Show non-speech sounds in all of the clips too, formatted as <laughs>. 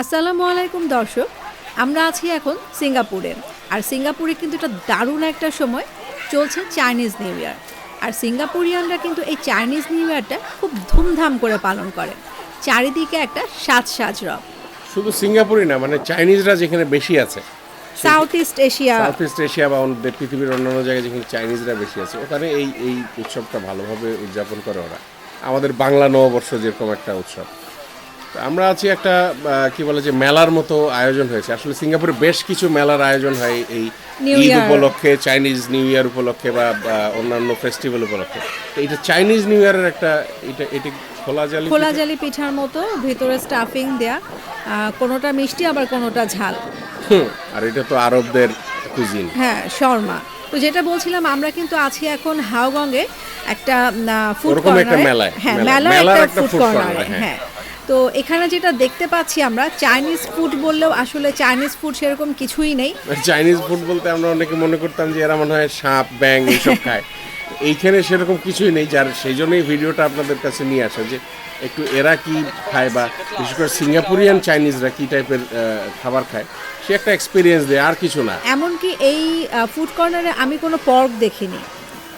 আসসালামু আলাইকুম দর্শক। আমরা আছি এখন সিঙ্গাপুরে। আর সিঙ্গাপুরে কিন্তু এটা দারুণ একটা সময় চলছে চাইনিজ নিউ ইয়ার। আর সিঙ্গাপুরিয়ানরা কিন্তু এই চাইনিজ নিউ ইয়ারটা খুব ধুমধাম করে পালন করে। চারিদিকে একটা সাজ সাজ রব। শুধু সিঙ্গাপুরই না মানে চাইনিজরা যেখানে বেশি আছে। South east Asia south east Asia বা অন্য পৃথিবীর অন্যান্য জায়গায় যেখানে চাইনিজরা বেশি আছে ওখানে এই এই উৎসবটা ভালোভাবে উদযাপন করে ওরা। আমাদের বাংলা নববর্ষ যেরকম একটা উৎসব। আমরা আছি একটা কি বলে যে মেলার মতো আয়োজন হয়েছে। আসলে সিঙ্গাপুরে বেশ কিছু মেলার আয়োজন হয় এই ঈদ উপলক্ষে চাইনিজ নিউ ইয়ার উপলক্ষে বা অন্যান্য ফেস্টিভ্যাল উপলক্ষে। এটা চাইনিজ নিউ ইয়ারের একটা এটা এটি খোলা জালি খোলা জালি পিঠার মতো ভিতরে স্টাফিং দেয়া কোনোটা মিষ্টি আবার কোনোটা ঝাল। হুম, আর এটা তো আরবদের কুজিন হ্যাঁ শর্মা। তো যেটা বলছিলাম আমরা কিন্তু আছি এখন হাওগঙ্গে একটা ফুড কর্নারে হ্যাঁ মেলা- মেলার একটা ফুড কর্নারে হ্যাঁ। তো এখানে যেটা দেখতে পাচ্ছি আমরা চাইনিজ ফুড বললেও আসলে চাইনিজ ফুড সেরকম কিছুই নেই। চাইনিজ ফুড বলতে আমরা অনেকে মনে করতাম যে এরা মনে হয় সাপ ব্যাং এইসব খায়। এইখানে সেরকম কিছুই নেই যার সেই জন্যই ভিডিওটা আপনাদের কাছে নিয়ে আসা যে একটু এরা কি খায় বা বিশেষ করে সিঙ্গাপুরিয়ান চাইনিজরা কি টাইপের খাবার খায় সে একটা এক্সপিরিয়েন্স দেয় আর কিছু না। এমনকি এই ফুড কর্নারে আমি কোনো পর্ক দেখিনি।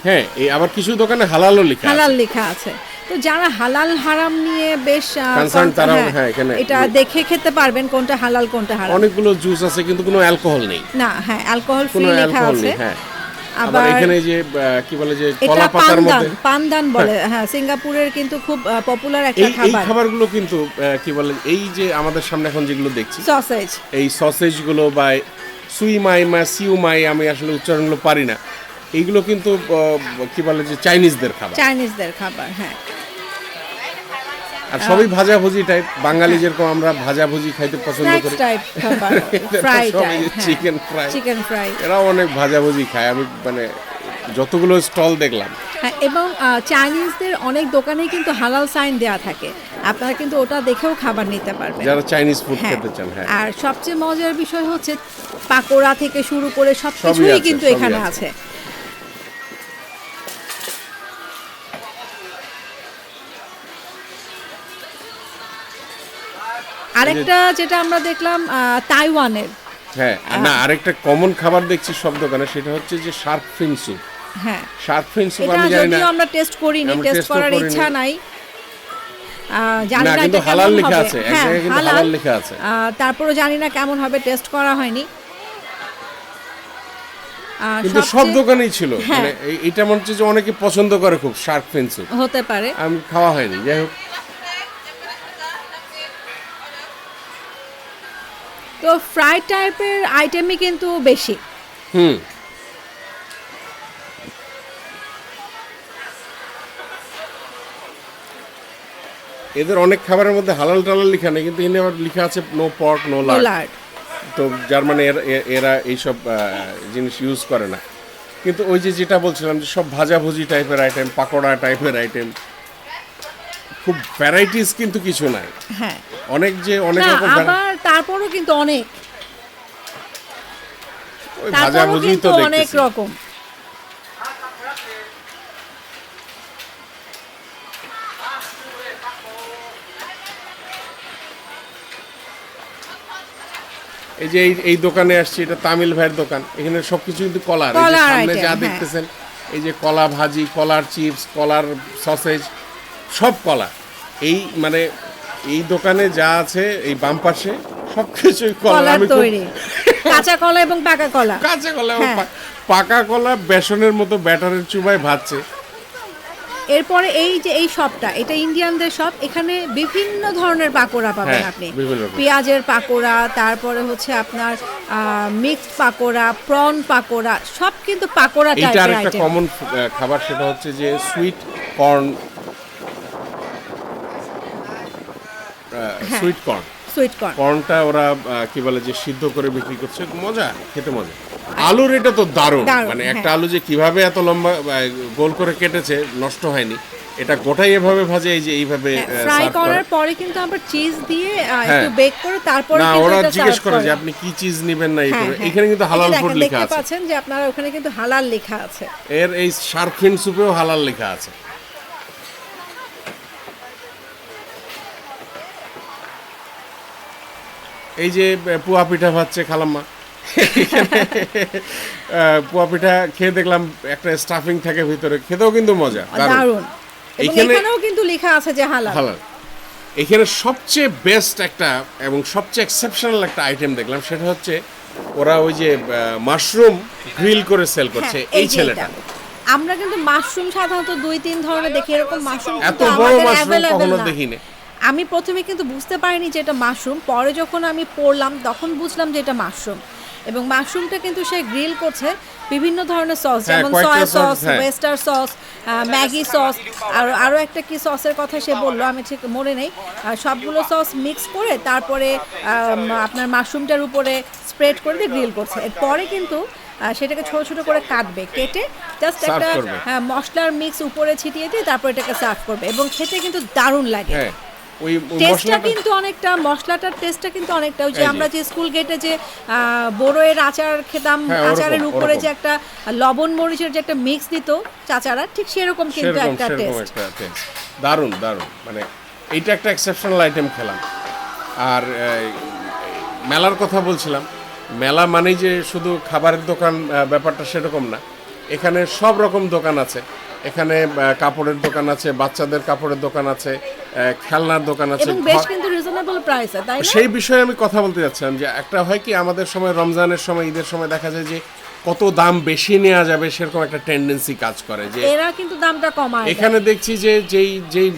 হ্যাঁ এই আবার কিছু দোকানে হালালও লেখা হালাল লেখা আছে। তো যারা হালাল হারাম নিয়ে বেশ আহ, Concerned কন- তারাও, হ্যাঁ, হ্যাঁ, এখানে- এটা দেখে খেতে পারবেন কোনটা হালাল কোনটা হারাম। অনেকগুলো জুস আছে কিন্তু কোনো অ্যালকোহল নেই। না হ্যাঁ অ্যালকোহল ফ্রি লেখা আছে। হ্যাঁ। আবার এখানে যে কি বলে যে কলা পাতার মধ্যে পানদান বলে হ্যাঁ সিঙ্গাপুরের কিন্তু খুব পপুলার একটা এই এই খাবার। খাবারগুলো কিন্তু কি বলে এই যে আমাদের সামনে এখন যেগুলো দেখছি সসেজ এই সসেজগুলো বা সুই মাই মা সিউ মাই আমি আসলে উচ্চারণগুলো পারি না। এইগুলো কিন্তু কি বলে যে চাইনিজদের খাবার। চাইনিজদের খাবার হ্যাঁ। আর সবই ভাজাভুজি টাইপ বাঙালি যেরকম আমরা ভাজাভুজি খাইতে পছন্দ করি। Type chicken fry chicken fry এরাও অনেক ভাজাভুজি খায় আমি মানে যতগুলো স্টল দেখলাম। হ্যাঁ এবং চাইনিজদের অনেক দোকানেই কিন্তু হালাল সাইন দেওয়া থাকে। আপনারা কিন্তু ওটা দেখেও খাবার নিতে পারবেন। যারা চাইনিজ ফুড হ্যাঁ খেতে চান হ্যাঁ। আর সবচেয়ে মজার বিষয় হচ্ছে পাকোড়া থেকে শুরু করে সব কিছুই কিন্তু এখানে আছে। আরেকটা যেটা আমরা দেখলাম তাইওয়ানের। হ্যাঁ না আরেকটা কমন খাবার দেখছি সব দোকানে সেটা হচ্ছে যে শার্ক ফিন স্যুপ হ্যাঁ। শার্ক ফিন স্যুপ আমি জানি না। আমরা টেস্ট করিনি টেস্ট করার ইচ্ছা নাই। জানি না, কিন্তু হালাল লেখা আছে, হ্যাঁ, কিন্তু হালাল লেখা আছে। আহ, তারপরও জানি না কেমন হবে টেস্ট করা হয়নি। কিন্তু সব দোকানেই ছিল। হ্যাঁ। মানে এটা মনে হচ্ছে যে অনেকে পছন্দ করে খুব শার্ক ফিন স্যুপ হতে পারে। আমি খাওয়া হয়নি যাই হোক। তো ফ্রাই টাইপের আইটেমই কিন্তু বেশি। হুম। এদের অনেক খাবারের মধ্যে হালাল টালাল লেখা নেই কিন্তু এনে আবার লেখা আছে নো পর্ক নো লার্ড তো যার মানে এর- এইসব জিনিস ইউজ করে না। কিন্তু ওই যে যেটা বলছিলাম যে সব ভাজাভুজি টাইপের আইটেম পাকোড়া টাইপের আইটেম খুব ভ্যারাইটিস কিন্তু কিছু নাই। হ্যাঁ। অনেক যে অনেক রকম আবার তারপরও কিন্তু অনেক। তারপরও কিন্তু অনেক রকম। এই যে এই দোকানে আসছি এটা তামিল ভাইয়ের দোকান। এখানে সবকিছু কিন্তু কলার। সামনে যা হ্যাঁ। দেখতেছেন এই যে কলা ভাজি কলার চিপস কলার সসেজ সব কলা। এই মানে এই দোকানে যা আছে এই বাম পাশে সব কিছুই কলা আমি তৈরি। কাঁচা কলা এবং পাকা কলা। কাঁচা কলা এবং হ্যাঁ। পাকা কলা বেসনের মতো ব্যাটারের চুবায় ভাজছে। এরপরে এই যে এই শপটা এটা ইন্ডিয়ানদের শপ এখানে বিভিন্ন ধরনের পাকোড়া পাবেন হ্যাঁ, আপনি। পেঁয়াজের পাকোড়া তারপরে হচ্ছে আপনার মিক্সড পাকোড়া প্রন পাকোড়া সব কিন্তু পাকোড়া আরেকটা আইটেম কমন খাবার সেটা হচ্ছে যে sweet corn. Sweet corn sweet corn কর্নটা ওরা কি বলে যে সিদ্ধ করে বিক্রি করছে মজা খেতে মজা। আলুর এটা তো দারুণ। মানে একটা হ্যাঁ। আলু যে কীভাবে এত লম্বা গোল করে কেটেছে নষ্ট হয়নি। এটা গোটাই এভাবে ভাজে এই যে এইভাবে ফ্রাই করার পরে কিন্তু আবার চিজ দিয়ে হ্যাঁ। একটু বেক করে তারপরে না ওরা জিজ্ঞেস করে যে আপনি কি চিজ নেবেন না হ্যাঁ, হ্যাঁ। এখানে কিন্তু হালাল ফুড লেখা দেখতে পাচ্ছেন যে আপনারা ওখানে কিন্তু হালাল লেখা আছে। এর এই শার্কফিন সুপেও হালাল লেখা আছে। এই যে পুয়া পিঠা ভাচ্ছে খালাম্মা। পুয়া পিঠা খেয়ে দেখলাম একটা স্টাফিং থাকে ভিতরে খেতেও কিন্তু মজা দারুণ। এখানে- এখানেও কিন্তু লেখা আছে যে হালাল। হালাল। এখানে সবচেয়ে বেস্ট একটা এবং সবচেয়ে এক্সেপশনাল একটা আইটেম দেখলাম সেটা হচ্ছে ওরা ওই যে মাশরুম গ্রিল করে সেল করছে হ্যাঁ, এই ছেলেটা। আমরা কিন্তু মাশরুম সাধারণত দুই তিন ধরনের দেখি এরকম মাশরুম এত বড় মাশরুম কখনো দেখিনি। আমি প্রথমে কিন্তু বুঝতে পারিনি যে এটা মাশরুম পরে যখন আমি পড়লাম তখন বুঝলাম যে এটা মাশরুম। এবং মাশরুমটা কিন্তু সে গ্রিল করছে বিভিন্ন ধরনের সস হ্যাঁ, যেমন সয়া সস হ্যাঁ। ওয়েস্টার সস ম্যাগি সস আর আরও একটা কি সসের কথা সে বলল আমি ঠিক মনে নেই। সবগুলো সস মিক্স করে তারপরে আপনার মাশরুমটার উপরে স্প্রেড করে দিয়ে গ্রিল করছে। এরপরে কিন্তু সেটাকে ছোট ছোট করে কাটবে কেটে জাস্ট একটা হ্যাঁ, মশলার মিক্স উপরে ছিটিয়ে দিয়ে তারপর এটাকে সার্ভ করবে। এবং খেতে কিন্তু দারুণ লাগে। হ্যাঁ। ওই টেস্টটা কিন্তু অনেকটা মশলাটার টেস্টটা কিন্তু অনেকটা। ওই যে আমরা যে স্কুল গেটে যে বড়োয়ের আচার খেতাম হ্যাঁ, আচারের উপরে যে একটা লবণ মরিচের যে একটা মিক্স দিত চাচারা ঠিক সেরকম কিন্তু একটা টেস্ট দারুণ দারুণ। মানে এইটা একটা এক্সেপশনাল আইটেম খেলাম। আর মেলার কথা বলছিলাম। মেলা মানেই যে শুধু খাবারের দোকান ব্যাপারটা সেরকম না। এখানে সব রকম দোকান আছে। এখানে কাপড়ের দোকান আছে বাচ্চাদের কাপড়ের দোকান আছে খেলনার দোকান আছে বেশ কিন্তু রিজনেবল প্রাইসে তাই না? সেই বিষয়ে আমি কথা বলতে যাচ্ছিলাম যে একটা হয় কি আমাদের সময় রমজানের সময় ঈদের সময় দেখা যায় যে কত দাম বেশি নেওয়া যাবে সেরকম একটা টেন্ডেন্সি কাজ করে যে এরা কিন্তু দামটা কমায় এখানে দেখছি যে যেই যেই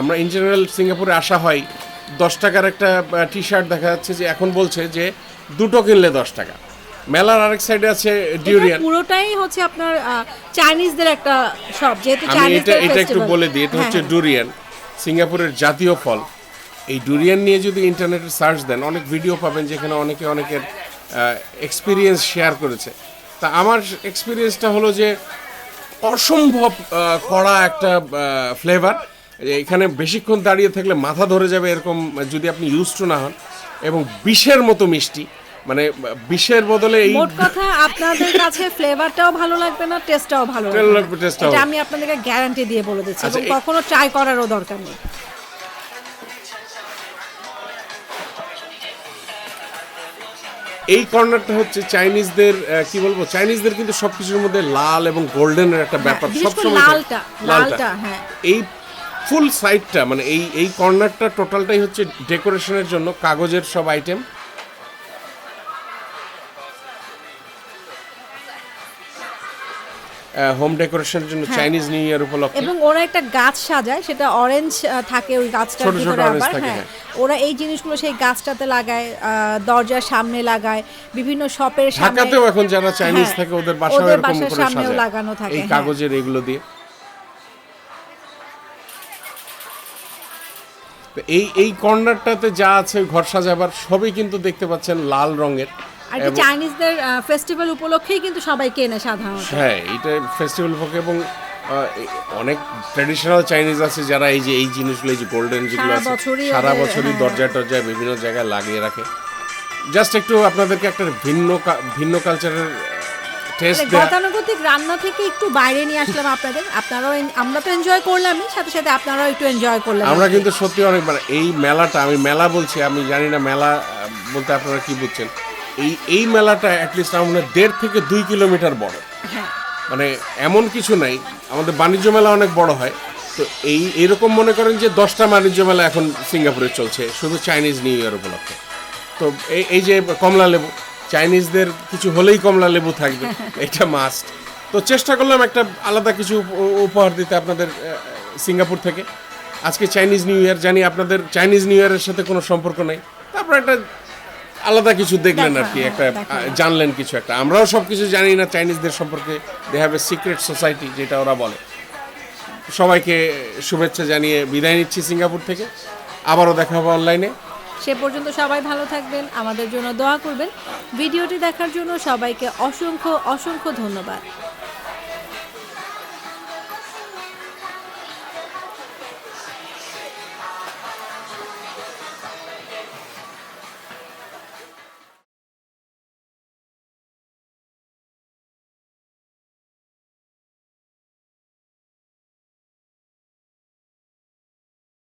আমরা ইন জেনারেল সিঙ্গাপুরে আসা হয় দশ টাকার একটা টি শার্ট দেখা যাচ্ছে যে এখন বলছে যে দুটো কিনলে দশ টাকা। মেলার আরেক সাইডে আছে ডিউরিয়ান পুরোটাই হচ্ছে আপনার চাইনিজদের একটা শপ যেহেতু আমি এটা চাইনিজদের এটা একটু বলে দিই এটা হচ্ছে হ্যাঁ, ডুরিয়ান সিঙ্গাপুরের জাতীয় ফল। এই ডুরিয়ান নিয়ে যদি ইন্টারনেটে সার্চ দেন অনেক ভিডিও পাবেন যেখানে অনেকে অনেকের এক্সপিরিয়েন্স শেয়ার করেছে। তা আমার এক্সপিরিয়েন্সটা হলো যে অসম্ভব কড়া একটা ফ্লেভার এখানে বেশিক্ষণ দাঁড়িয়ে থাকলে মাথা ধরে যাবে এরকম যদি আপনি ইউজ টু না হন এবং বিষের মতো মিষ্টি। মানে বিষের বদলে এই মোট কথা আপনাদের কাছে ফ্লেভারটাও ভালো লাগবে না টেস্টটাও ভালো লাগবে এটা আমি আপনাদেরকে গ্যারান্টি দিয়ে বলে দিচ্ছি আচ্ছা, এবং কখনো ট্রাই করারও দরকার নেই। এই কর্নারটা হচ্ছে চাইনিজদের কি বলব চাইনিজদের কিন্তু সবকিছুর মধ্যে লাল এবং গোল্ডেনের একটা ব্যাপার হ্যাঁ, করে সবসময় লালটা, লালটা, হ্যাঁ। এই ফুল সাইডটা মানে এই এই কর্নারটা টোটালটাই হচ্ছে ডেকোরেশনের জন্য কাগজের সব আইটেম হোম ডেকোরেশনের জন্য চাইনিজ নিউ ইয়ার উপলক্ষে। এবং ওরা একটা গাছ সাজায় সেটা অরেঞ্জ থাকে ওই গাছটার ছোট ছোট ভিতরে আবার হ্যাঁ। হ্যাঁ। ওরা এই জিনিসগুলো সেই গাছটাতে লাগায় দরজার সামনে লাগায় বিভিন্ন শপের সামনে ঢাকাতেও এখন যারা চাইনিজ হ্যাঁ, থাকে ওদের বাসায় এরকম করে সামনেও লাগানো থাকে এই হ্যাঁ। কাগজের এগুলো দিয়ে। তো এই এই কর্নারটাতে যা আছে ঘর সাজাবার সবই কিন্তু দেখতে পাচ্ছেন লাল রঙের। আর কি চাইনিজদের ফেস্টিভ্যাল উপলক্ষেই কিন্তু সবাই কেনে সাধারণত। হ্যাঁ এটা ফেস্টিভ্যাল পক্ষে এবং অনেক ট্র্যাডিশনাল চাইনিজ আছে যারা এই যে এই জিনিসগুলো এই যে গোল্ডেন যেগুলো আছে সারা বছরই হ্যাঁ। দরজায় টরজায় বিভিন্ন জায়গায় লাগিয়ে রাখে। জাস্ট একটু আপনাদেরকে একটা ভিন্ন ভিন্ন কালচারের টেস্ট গতানুগতিক রান্না থেকে একটু বাইরে নিয়ে আসলাম আপনাদের। আপনারাও আমরা তো এনজয় করলামই সাথে সাথে আপনারাও একটু এনজয় করলেন আমরা কিন্তু সত্যি অনেক এই মেলাটা আমি মেলা বলছি আমি জানি না মেলা বলতে আপনারা কি বুঝছেন? এই এই মেলাটা অ্যাটলিস্ট আমার মনে হয় দেড় থেকে দুই কিলোমিটার বড়। হ্যাঁ। মানে এমন কিছু নাই আমাদের বাণিজ্য মেলা অনেক বড় হয়। তো এই এরকম মনে করেন যে দশটা বাণিজ্য মেলা এখন সিঙ্গাপুরে চলছে শুধু চাইনিজ নিউ ইয়ার উপলক্ষে। তো এই এই যে কমলা লেবু চাইনিজদের কিছু হলেই কমলা লেবু থাকবে <laughs> এটা মাস্ট তো চেষ্টা করলাম একটা আলাদা কিছু উপ- উপহার দিতে আপনাদের সিঙ্গাপুর থেকে। আজকে চাইনিজ নিউ ইয়ার জানি আপনাদের চাইনিজ নিউ ইয়ারের সাথে কোনো সম্পর্ক নেই। তারপর একটা আলাদা কিছু দেখলেন আর কি একটা জানলেন কিছু একটা। আমরাও সব কিছু জানি না চাইনিজদের সম্পর্কে they have a secret society যেটা ওরা বলে। সবাইকে শুভেচ্ছা জানিয়ে বিদায় নিচ্ছি সিঙ্গাপুর থেকে। আবারও দেখা হবে অনলাইনে। সে পর্যন্ত সবাই ভালো থাকবেন আমাদের জন্য দোয়া করবেন। ভিডিওটি দেখার জন্য সবাইকে অসংখ্য অসংখ্য ধন্যবাদ।